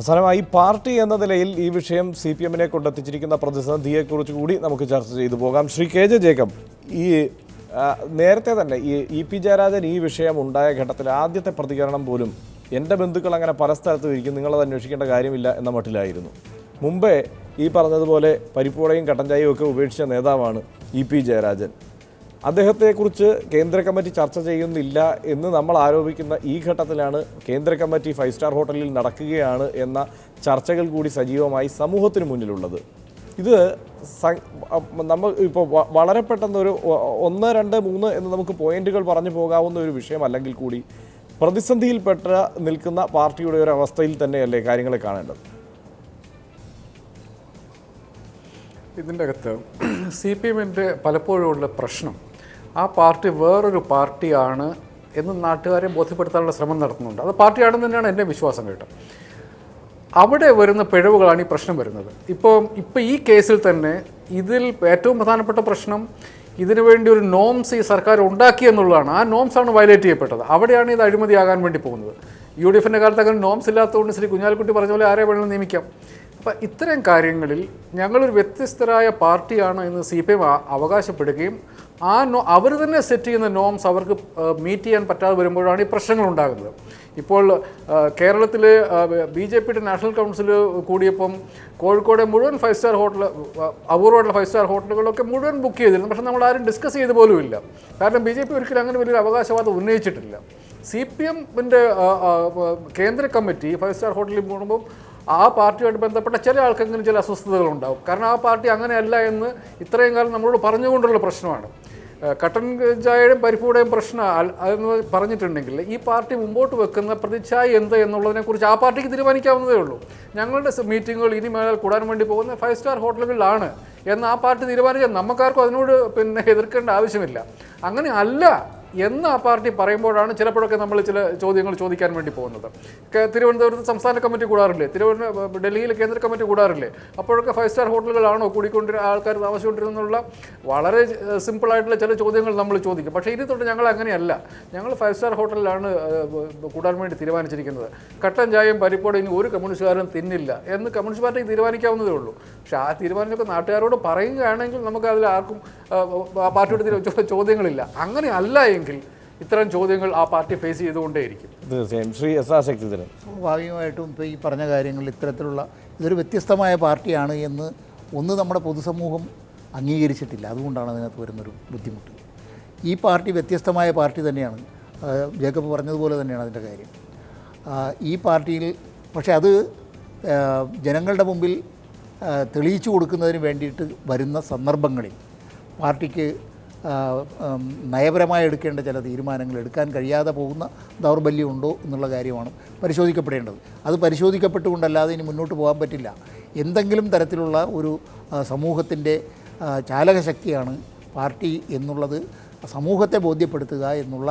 അവസാനമായി പാർട്ടി എന്ന നിലയിൽ ഈ വിഷയം സി പി എമ്മിനെ കൊണ്ടെത്തിച്ചിരിക്കുന്ന പ്രതിസന്ധിയെക്കുറിച്ച് കൂടി നമുക്ക് ചർച്ച ചെയ്തു പോകാം. ശ്രീ കെ ജെ ജേക്കബ് ഈ നേരത്തെ തന്നെ ഈ ഇ പി ജയരാജൻ ഈ വിഷയം ഉണ്ടായ ഘട്ടത്തിൽ ആദ്യത്തെ പ്രതികരണം പോലും എന്റെ ബന്ധുക്കൾ അങ്ങനെ പല സ്ഥലത്തും ഇരിക്കും നിങ്ങളത് അന്വേഷിക്കേണ്ട കാര്യമില്ല എന്ന മട്ടിലായിരുന്നു. മുമ്പേ ഈ പറഞ്ഞതുപോലെ പരിപ്പുവടയും കട്ടൻ ഒക്കെ ഉപേക്ഷിച്ച നേതാവാണ് ഇ പി ജയരാജൻ. അദ്ദേഹത്തെക്കുറിച്ച് കേന്ദ്ര കമ്മിറ്റി ചർച്ച ചെയ്യുന്നില്ല എന്ന് നമ്മൾ ആരോപിക്കുന്ന ഈ ഘട്ടത്തിലാണ് കേന്ദ്ര കമ്മിറ്റി ഫൈവ് സ്റ്റാർ ഹോട്ടലിൽ നടക്കുകയാണ് എന്ന ചർച്ചകൾ കൂടി സജീവമായി സമൂഹത്തിന് മുന്നിലുള്ളത്. ഇത് നമ്മൾ ഇപ്പോൾ വളരെ പെട്ടെന്ന് ഒരു ഒന്ന് രണ്ട് മൂന്ന് എന്ന് നമുക്ക് പോയിന്റുകൾ പറഞ്ഞു പോകാവുന്ന ഒരു വിഷയമല്ലെങ്കിൽ കൂടി പ്രതിസന്ധിയിൽപ്പെട്ട നിൽക്കുന്ന പാർട്ടിയുടെ ഒരു അവസ്ഥയിൽ തന്നെയല്ലേ കാര്യങ്ങളെ കാണേണ്ടത്? ഇതിന്റെ അകത്ത് സി പി എമ്മിന്റെ പലപ്പോഴുമുള്ള പ്രശ്നം ആ പാർട്ടി വേറൊരു പാർട്ടിയാണ് എന്ന് നാട്ടുകാരെ ബോധ്യപ്പെടുത്താനുള്ള ശ്രമം നടത്തുന്നുണ്ട്. അത് പാർട്ടിയാണെന്ന് തന്നെയാണ് എന്റെ വിശ്വാസം കേട്ടോ. അവിടെ വരുന്ന പിഴവുകളാണ് ഈ പ്രശ്നം വരുന്നത്. ഇപ്പോൾ ഇപ്പോൾ ഈ കേസിൽ തന്നെ ഇതിൽ ഏറ്റവും പ്രധാനപ്പെട്ട പ്രശ്നം ഇതിനു വേണ്ടി ഒരു നോംസ് ഈ സർക്കാർ ഉണ്ടാക്കി എന്നുള്ളതാണ്. ആ നോംസ് ആണ് വയലേറ്റ് ചെയ്യപ്പെട്ടത്. അവിടെയാണ് ഇത് അഴിമതിയാകാൻ വേണ്ടി പോകുന്നത്. യു ഡി എഫിന്റെ കാലത്ത് അങ്ങനെ നോംസ് ഇല്ലാത്തതുകൊണ്ട് ശ്രീ കുഞ്ഞാലിക്കുട്ടി പറഞ്ഞ പോലെ ആരെ വേണമെങ്കിലും നിയമിക്കാം. അപ്പം ഇത്തരം കാര്യങ്ങളിൽ ഞങ്ങളൊരു വ്യത്യസ്തരായ പാർട്ടിയാണ് എന്ന് സി പി എം അവകാശപ്പെടുകയും ആ നോ അവർ തന്നെ സെറ്റ് ചെയ്യുന്ന നോംസ് അവർക്ക് മീറ്റ് ചെയ്യാൻ പറ്റാതെ വരുമ്പോഴാണ് ഈ പ്രശ്നങ്ങൾ ഉണ്ടാകുന്നത് ഇപ്പോൾ കേരളത്തിൽ ബി ജെ പിയുടെ നാഷണൽ കൗൺസിൽ കൂടിയപ്പം കോഴിക്കോടെ മുഴുവൻ ഫൈവ് സ്റ്റാർ ഹോട്ടൽ അപൂർവമായിട്ടുള്ള ഫൈവ് സ്റ്റാർ ഹോട്ടലുകളൊക്കെ മുഴുവൻ ബുക്ക് ചെയ്തിരുന്നു. പക്ഷേ നമ്മൾ ആരും ഡിസ്കസ് ചെയ്ത് പോലുമില്ല. കാരണം ബി ജെ പി ഒരിക്കലും അങ്ങനെ വലിയൊരു അവകാശവാദം ഉന്നയിച്ചിട്ടില്ല. സി പി എമ്മിന്റെ കേന്ദ്ര കമ്മിറ്റി ഫൈവ് സ്റ്റാർ ഹോട്ടലിൽ പോകുമ്പോൾ ആ പാർട്ടിയുമായിട്ട് ബന്ധപ്പെട്ട ചില ആൾക്കെങ്കിലും ചില അസ്വസ്ഥതകളുണ്ടാവും. കാരണം ആ പാർട്ടി അങ്ങനെയല്ല എന്ന് ഇത്രയും കാലം നമ്മളോട് പറഞ്ഞുകൊണ്ടുള്ള പ്രശ്നമാണ്. കട്ടൻ ചായയുടെയും പരിപ്പൂടെയും പ്രശ്നം അതെന്ന് പറഞ്ഞിട്ടുണ്ടെങ്കിൽ ഈ പാർട്ടി മുമ്പോട്ട് വെക്കുന്ന പ്രതിച്ഛായ എന്ത് എന്നുള്ളതിനെക്കുറിച്ച് ആ പാർട്ടിക്ക് തീരുമാനിക്കാവുന്നതേ ഉള്ളൂ. ഞങ്ങളുടെ മീറ്റിങ്ങുകൾ ഇനി മേലാൽ കൂടാൻ വേണ്ടി പോകുന്ന ഫൈവ് സ്റ്റാർ ഹോട്ടലുകളിലാണ് എന്ന് ആ പാർട്ടി തീരുമാനിച്ചാൽ നമുക്കാർക്കും അതിനോട് പിന്നെ എതിർക്കേണ്ട ആവശ്യമില്ല. അങ്ങനെ അല്ല. എന്ന് ആ പാർട്ടി പറയുമ്പോഴാണ് ചിലപ്പോഴൊക്കെ നമ്മൾ ചില ചോദ്യങ്ങൾ ചോദിക്കാൻ വേണ്ടി പോകുന്നത്. തിരുവനന്തപുരത്ത് സംസ്ഥാന കമ്മിറ്റി കൂടാറില്ലേ? തിരുവനന്തപുരം ഡൽഹിയിൽ കേന്ദ്ര കമ്മിറ്റി കൂടാറില്ലേ? അപ്പോഴൊക്കെ ഫൈവ് സ്റ്റാർ ഹോട്ടലുകളാണോ കൂടിക്കൊണ്ടിരുന്ന ആൾക്കാർ താമസിച്ചുകൊണ്ടിരുന്നുള്ള വളരെ സിമ്പിളായിട്ടുള്ള ചില ചോദ്യങ്ങൾ നമ്മൾ ചോദിക്കും. പക്ഷേ ഇനി തൊട്ട് ഞങ്ങൾ അങ്ങനെയല്ല. ഞങ്ങൾ ഫൈവ് സ്റ്റാർ ഹോട്ടലിലാണ് കൂടാൻ വേണ്ടി തീരുമാനിച്ചിരിക്കുന്നത്. കട്ടൻ ചായയും പരിപ്പോടെ ഇനി ഒരു കമ്മ്യൂണിസ്റ്റുകാരും തിന്നില്ല എന്ന് കമ്മ്യൂണിസ്റ്റ് പാർട്ടി തീരുമാനിക്കാവുന്നതേ ഉള്ളൂ. പക്ഷേ ആ തീരുമാനമൊക്കെ നാട്ടുകാരോട് പറയുകയാണെങ്കിൽ നമുക്ക് അതിൽ ആർക്കും പാർട്ടിയോട് ചോദ്യങ്ങളില്ല. അങ്ങനെ അല്ല എങ്കിൽ ഇത്തരം ചോദ്യങ്ങൾ ആ പാർട്ടി ഫേസ് ചെയ്തുകൊണ്ടേയിരിക്കും. തീർച്ചയായും. Shri S R Sakthidharan. സ്വാഭാവികമായിട്ടും ഇപ്പോൾ ഈ പറഞ്ഞ കാര്യങ്ങൾ ഇത്തരത്തിലുള്ള ഇതൊരു വ്യത്യസ്തമായ പാർട്ടിയാണ് എന്ന് ഒന്ന് നമ്മുടെ പൊതുസമൂഹം അംഗീകരിച്ചിട്ടില്ല. അതുകൊണ്ടാണ് അതിനകത്ത് വരുന്നൊരു ബുദ്ധിമുട്ട്. ഈ പാർട്ടി വ്യത്യസ്തമായ പാർട്ടി തന്നെയാണ്. ആ, ജേക്കബ് പറഞ്ഞതുപോലെ തന്നെയാണ് അതിന്റെ കാര്യം. ഈ പാർട്ടിയിൽ പക്ഷേ അത് ജനങ്ങളുടെ മുമ്പിൽ തെളിയിച്ചു കൊടുക്കുന്നതിന് വേണ്ടിയിട്ട് വരുന്ന സന്ദർഭങ്ങളിൽ പാർട്ടിക്ക് ആ, നയപരമായി എടുക്കേണ്ട ചില തീരുമാനങ്ങൾ എടുക്കാൻ കഴിയാതെ പോകുന്ന ദൗർബല്യമുണ്ടോ എന്നുള്ള കാര്യമാണ് പരിശോധിക്കപ്പെടേണ്ടത്. അത് പരിശോധിക്കപ്പെട്ടുകൊണ്ടല്ലാതെ ഇനി മുന്നോട്ട് പോകാൻ പറ്റില്ല. എന്തെങ്കിലും തരത്തിലുള്ള ഒരു സമൂഹത്തിന്റെ ചാലകശക്തിയാണ് പാർട്ടി എന്നുള്ളത് സമൂഹത്തെ ബോധ്യപ്പെടുത്തുക എന്നുള്ള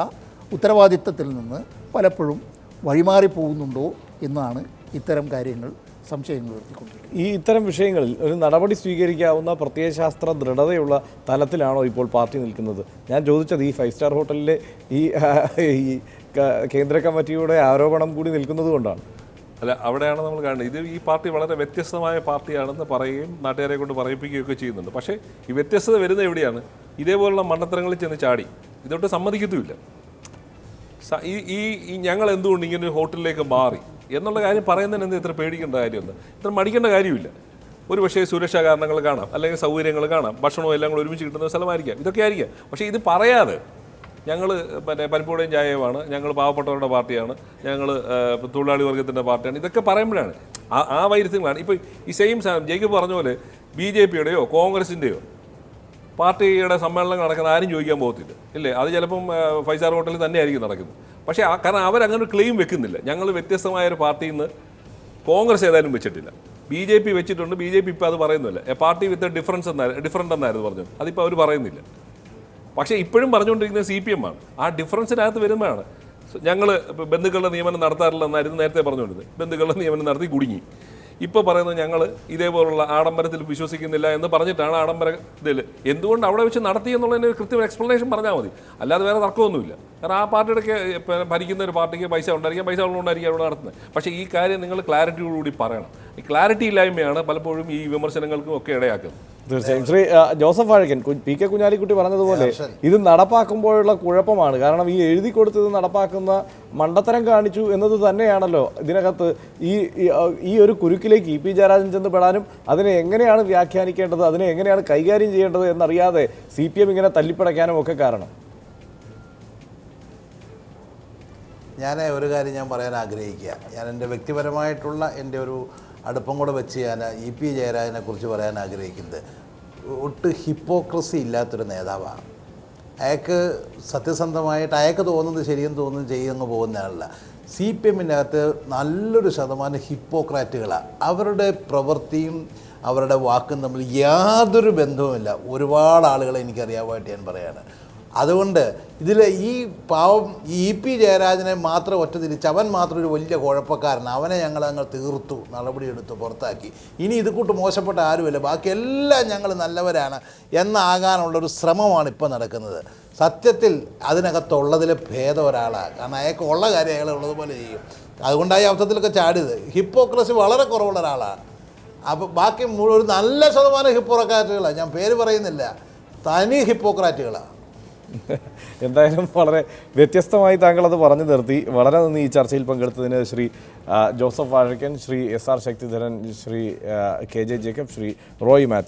ഉത്തരവാദിത്തത്തിൽ നിന്ന് പലപ്പോഴും വഴിമാറിപ്പോകുന്നുണ്ടോ എന്നാണ് ഇത്തരം കാര്യങ്ങൾ സംശയങ്ങൾ ഉയർത്തിക്കൊണ്ടിരിക്കുന്നത് ഈ ഇത്തരം വിഷയങ്ങളിൽ ഒരു നടപടി സ്വീകരിക്കാവുന്ന പ്രത്യയശാസ്ത്ര ദൃഢതയുള്ള തലത്തിലാണോ ഇപ്പോൾ പാർട്ടി നിൽക്കുന്നത്? ഞാൻ ചോദിച്ചത് ഈ ഫൈവ് സ്റ്റാർ ഹോട്ടലിലെ ഈ കേന്ദ്ര കമ്മിറ്റിയുടെ ആരോപണം കൂടി നിൽക്കുന്നത് കൊണ്ടാണ്. അല്ല അവിടെയാണ് നമ്മൾ കാണുന്നത്. ഇത് ഈ പാർട്ടി വളരെ വ്യത്യസ്തമായ പാർട്ടിയാണെന്ന് പറയുകയും നാട്ടുകാരെ കൊണ്ട് പറയിപ്പിക്കുകയൊക്കെ ചെയ്യുന്നുണ്ട്. പക്ഷേ ഈ വ്യത്യസ്തത വരുന്നത് എവിടെയാണ്? ഇതേപോലുള്ള മണ്ടത്തരങ്ങളിൽ ചെന്ന് ചാടി. ഇതൊട്ട് സമ്മതിക്കത്തുമില്ല. ഈ ഈ ഈ ഞങ്ങൾ എന്തുകൊണ്ട് ഇങ്ങനെ ഒരു ഹോട്ടലിലേക്ക് മാറി? എന്നുള്ള കാര്യം പറയുന്നതിന് എന്ത് ഇത്ര പേടിക്കേണ്ട കാര്യമൊന്നും ഇത്ര മടിക്കേണ്ട കാര്യമില്ല. ഒരു പക്ഷേ സുരക്ഷാ കാരണങ്ങൾ കാണാം അല്ലെങ്കിൽ സൗകര്യങ്ങൾ കാണാം ഭക്ഷണവും എല്ലാം കൂടെ ഒരുമിച്ച് കിട്ടുന്ന സ്ഥലമായിരിക്കാം. ഇതൊക്കെ ആയിരിക്കാം. പക്ഷേ ഇത് പറയാതെ ഞങ്ങൾ മറ്റേ പരിപ്പുടയും ചായയുമാണ് ഞങ്ങൾ പാവപ്പെട്ടവരുടെ പാർട്ടിയാണ് ഞങ്ങൾ തൊഴിലാളി വർഗത്തിന്റെ പാർട്ടിയാണ്. ഇതൊക്കെ പറയുമ്പോഴാണ് ആ ആ വൈരുദ്ധ്യങ്ങളാണ്. ഇപ്പോൾ ഈ സെയിം സാധനം ജയിക്ക് പറഞ്ഞ പോലെ ബി ജെ പിയുടെയോ കോൺഗ്രസിന്റെയോ പാർട്ടിയുടെ സമ്മേളനം നടക്കുന്ന ആരും ചോദിക്കാൻ പോകത്തില്ല. ഇല്ലേ? അത് ചിലപ്പം ഫൈസാർ ഹോട്ടലിൽ തന്നെയായിരിക്കും നടക്കുന്നത്. പക്ഷേ ആ- കാരണം അവരങ്ങനെ ഒരു ക്ലെയിം വെക്കുന്നില്ല. ഞങ്ങൾ വ്യത്യസ്തമായ ഒരു പാർട്ടിയിൽ നിന്ന് കോൺഗ്രസ് ഏതായാലും വെച്ചിട്ടില്ല. ബി ജെ പി വെച്ചിട്ടുണ്ട്. ബി ജെ പി ഇപ്പോൾ അത് പറയുന്നില്ല. എ പാർട്ടി വിത്ത് ഡിഫറൻസ് എന്നായിരുന്നു ഡിഫറന്റ് എന്നായിരുന്നു പറഞ്ഞത്. അതിപ്പോൾ അവർ പറയുന്നില്ല. പക്ഷേ ഇപ്പോഴും പറഞ്ഞുകൊണ്ടിരിക്കുന്നത് സി പി എം ആണ്. ആ ഡിഫറൻസിനകത്ത് വരുമ്പോഴാണ് ഞങ്ങൾ ബന്ധുക്കളുടെ നിയമനം നടത്താറില്ല എന്നായിരുന്നു നേരത്തെ പറഞ്ഞുകൊണ്ടിരുന്നത്. ബന്ധുക്കളുടെ നിയമനം നടത്തി കുടുങ്ങി. ഇപ്പോൾ പറയുന്നത് ഞങ്ങൾ ഇതേപോലുള്ള ആഡംബരത്തിൽ വിശ്വസിക്കുന്നില്ല എന്ന് പറഞ്ഞിട്ടാണ് ആഡംബര ഇതിൽ എന്തുകൊണ്ട് അവിടെ വെച്ച് നടത്തി എന്നുള്ളതിന് കൃത്യം എക്സ്പ്ലനേഷൻ പറഞ്ഞാൽ മതി. അല്ലാതെ വേറെ തർക്കമൊന്നുമില്ല. കാരണം ആ പാർട്ടിയുടെ ഭരിക്കുന്ന ഒരു പാർട്ടിക്ക് പൈസ ഉണ്ടായിരിക്കാം പൈസ ഉള്ളതുകൊണ്ടായിരിക്കും അവിടെ നടത്തുന്നത്. പക്ഷേ ഈ കാര്യം നിങ്ങൾ ക്ലാരിറ്റിയോടുകൂടി പറയണം. ഈ ക്ലാരിറ്റി ഇല്ലായ്മയാണ് പലപ്പോഴും ഈ വിമർശനങ്ങൾക്കും ഒക്കെ ഇടയാക്കുന്നത്. തീർച്ചയായും. Shri Joseph Vazhakkan P K Kunhalikutty പറഞ്ഞതുപോലെ ഇത് നടപ്പാക്കുമ്പോഴുള്ള കുഴപ്പമാണ്. കാരണം ഈ എഴുതി കൊടുത്തത് നടപ്പാക്കുന്ന മണ്ടത്തരം കാണിച്ചു എന്നത് തന്നെയാണല്ലോ. ഇതിനകത്ത് ഈ ഈ- ഈ ഒരു കുരുക്കിലേക്ക് ഇ പി ജയരാജൻ ചെന്ന് പെടാനും അതിനെ എങ്ങനെയാണ് വ്യാഖ്യാനിക്കേണ്ടത് അതിനെ എങ്ങനെയാണ് കൈകാര്യം ചെയ്യേണ്ടത് എന്നറിയാതെ സി പി എം ഇങ്ങനെ തല്ലിപ്പടയ്ക്കാനും ഒക്കെ കാരണം. ഞാൻ ഒരു കാര്യം ഞാൻ പറയാൻ ആഗ്രഹിക്കുക. ഞാൻ എന്റെ വ്യക്തിപരമായിട്ടുള്ള എന്റെ ഒരു അടുപ്പം കൂടെ വെച്ച് ഞാൻ ഇ പി ജയരാജനെ കുറിച്ച് പറയാൻ ആഗ്രഹിക്കുന്നത്. ഒട്ട് ഹിപ്പോക്രസി ഇല്ലാത്തൊരു നേതാവാണ്. അയാൾക്ക് സത്യസന്ധമായിട്ട് അയാൾക്ക് തോന്നുന്നത് ശരിയെന്ന് തോന്നുന്നത് ചെയ്യുമെന്ന് പോകുന്ന ആളല്ല സി പി എമ്മിന്റെ അകത്ത് നല്ലൊരു ശതമാനം ഹിപ്പോക്രാറ്റുകളാണ്. അവരുടെ പ്രവൃത്തിയും അവരുടെ വാക്കും തമ്മിൽ യാതൊരു ബന്ധവുമില്ല. ഒരുപാട് ആളുകളെ എനിക്കറിയാമായിട്ട് ഞാൻ പറയാണ്. അതുകൊണ്ട് ഇതിൽ ഈ പാവം ഈ ഇ പി ജയരാജനെ മാത്രം ഒറ്റ തിരിച്ച് അവൻ മാത്രം ഒരു വലിയ കുഴപ്പക്കാരൻ. അവനെ ഞങ്ങൾ അങ്ങ് തീർത്തു നടപടിയെടുത്ത് പുറത്താക്കി. ഇനി ഇത് കൂട്ട് മോശപ്പെട്ട ആരുമില്ല. ബാക്കി എല്ലാം ഞങ്ങൾ നല്ലവരാണ് എന്നാകാനുള്ളൊരു ശ്രമമാണ് ഇപ്പോൾ നടക്കുന്നത്. സത്യത്തിൽ അതിനകത്തുള്ളതിൽ ഭേദം ഒരാളാണ്. കാരണം അയാൾക്ക് ഉള്ള കാര്യം അയാൾ ഉള്ളതുപോലെ ചെയ്യും. അതുകൊണ്ടായി അബദ്ധത്തിലൊക്കെ ചാടിയത്. ഹിപ്പോക്രസി വളരെ കുറവുള്ള ഒരാളാണ്. അപ്പോൾ ബാക്കി ഒരു നല്ല ശതമാനം ഹിപ്പോക്രാറ്റുകളാണ് ഞാൻ പേര് പറയുന്നില്ല. തനി ഹിപ്പോക്രാറ്റുകളാണ് എന്തായാലും വളരെ വ്യത്യസ്തമായി താങ്കൾ അത് പറഞ്ഞു നിർത്തി. വളരെ നന്ദി ഈ ചർച്ചയിൽ പങ്കെടുത്തതിന് Shri Joseph Vazhakkan Shri S R Sakthidharan Shri K J Jacob Shri Roy Mathew.